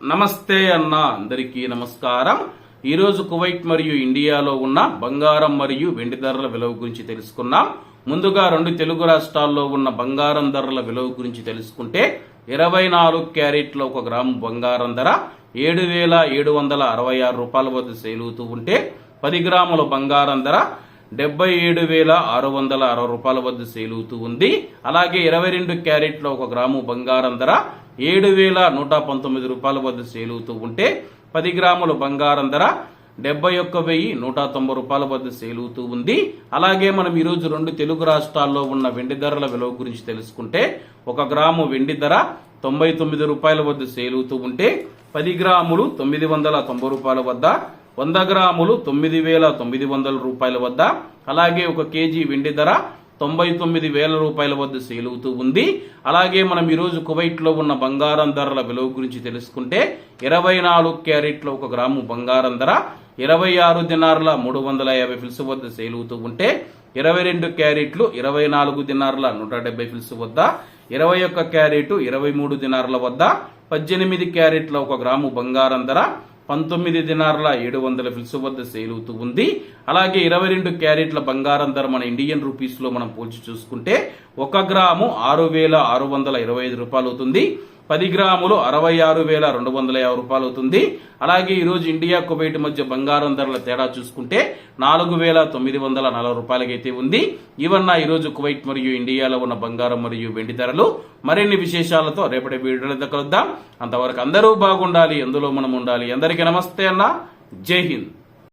నమస్తే అన్న అందరికీ నమస్కారం. ఈరోజు కువైట్ మరియు ఇండియాలో ఉన్న బంగారం మరియు వెండి ధరల విలువ గురించి తెలుసుకున్నాం. ముందుగా రెండు తెలుగు రాష్ట్రాల్లో ఉన్న బంగారం ధరల విలువ గురించి తెలుసుకుంటే ఇరవై నాలుగు క్యారెట్ల ఒక గ్రాము బంగారం ధర ఏడు వేల ఏడు వందల అరవై ఆరు రూపాయల వద్ద సేలుతూ ఉంటే పది గ్రాముల బంగారం ధర డెబ్బై ఏడు వేల ఆరు వందల అరవై రూపాయల వద్ద సేలుతూ ఉంది. అలాగే ఇరవై రెండు క్యారెట్ల ఒక గ్రాము బంగారం ధర ఏడు వేల నూట పంతొమ్మిది రూపాయల వద్ద సేలుతూ ఉంటే పది గ్రాముల బంగారం ధర డెబ్బై ఒక్క వెయ్యి నూట తొంభై రూపాయల వద్ద సేలుతూ ఉంది. అలాగే మనం ఈరోజు రెండు తెలుగు రాష్ట్రాల్లో ఉన్న వెండి ధరల విలువ గురించి తెలుసుకుంటే ఒక గ్రాము వెండి ధర తొంభై తొమ్మిది రూపాయల వద్ద సేలుతూ ఉంటే పది గ్రాములు తొమ్మిది వందల తొంభై రూపాయల వద్ద వంద గ్రాములు తొమ్మిది వేల తొమ్మిది వందల రూపాయల వద్ద అలాగే ఒక కేజీ వెండి ధర తొంభై తొమ్మిది వేల రూపాయల వద్ద సేలుతూ ఉంది. అలాగే మనం ఈరోజు కువైట్లో ఉన్న బంగారం ధరల విలువ గురించి తెలుసుకుంటే ఇరవై నాలుగు క్యారెట్ల ఒక గ్రాము బంగారం ధర ఇరవై ఆరు దినార్ల మూడు వందల యాభై ఫిల్స్ వద్ద సేలుతూ ఉంటే ఇరవై రెండు క్యారెట్లు ఇరవై నాలుగు దినార్ల నూట డెబ్బై ఫిల్స్ వద్ద ఇరవై ఒక్క క్యారెట్ ఇరవై మూడు దినార్ల వద్ద పద్దెనిమిది క్యారెట్ల ఒక గ్రాము బంగారం ధర పంతొమ్మిది దినార్ల ఏడు వందల ఫిల్స్ వద్ద సేలుతూ ఉంది. అలాగే ఇరవై రెండు క్యారెట్ల బంగారం ధర మన ఇండియన్ రూపీస్లో మనం పోల్చి చూసుకుంటే ఒక గ్రాము ఆరు వేల ఆరు వందల ఇరవై ఐదు రూపాయలు అవుతుంది పది గ్రాములు అరవై ఆరు వేల రెండు వందల యాభై రూపాయలు అవుతుంది. అలాగే ఈరోజు ఇండియా కువైట్ మధ్య బంగారం ధరల తేడా చూసుకుంటే నాలుగు వేల తొమ్మిది వందల నలభై రూపాయలకైతే ఉంది. ఇవన్న ఈరోజు కువైట్ మరియు ఇండియాలో ఉన్న బంగారం మరియు వెండి ధరలు. మరిన్ని విశేషాలతో రేపటి వీడియోలో కలుద్దాం. అంతవరకు అందరూ బాగుండాలి ఎందులో మనం ఉండాలి. అందరికీ నమస్తే అన్న. జై హింద్.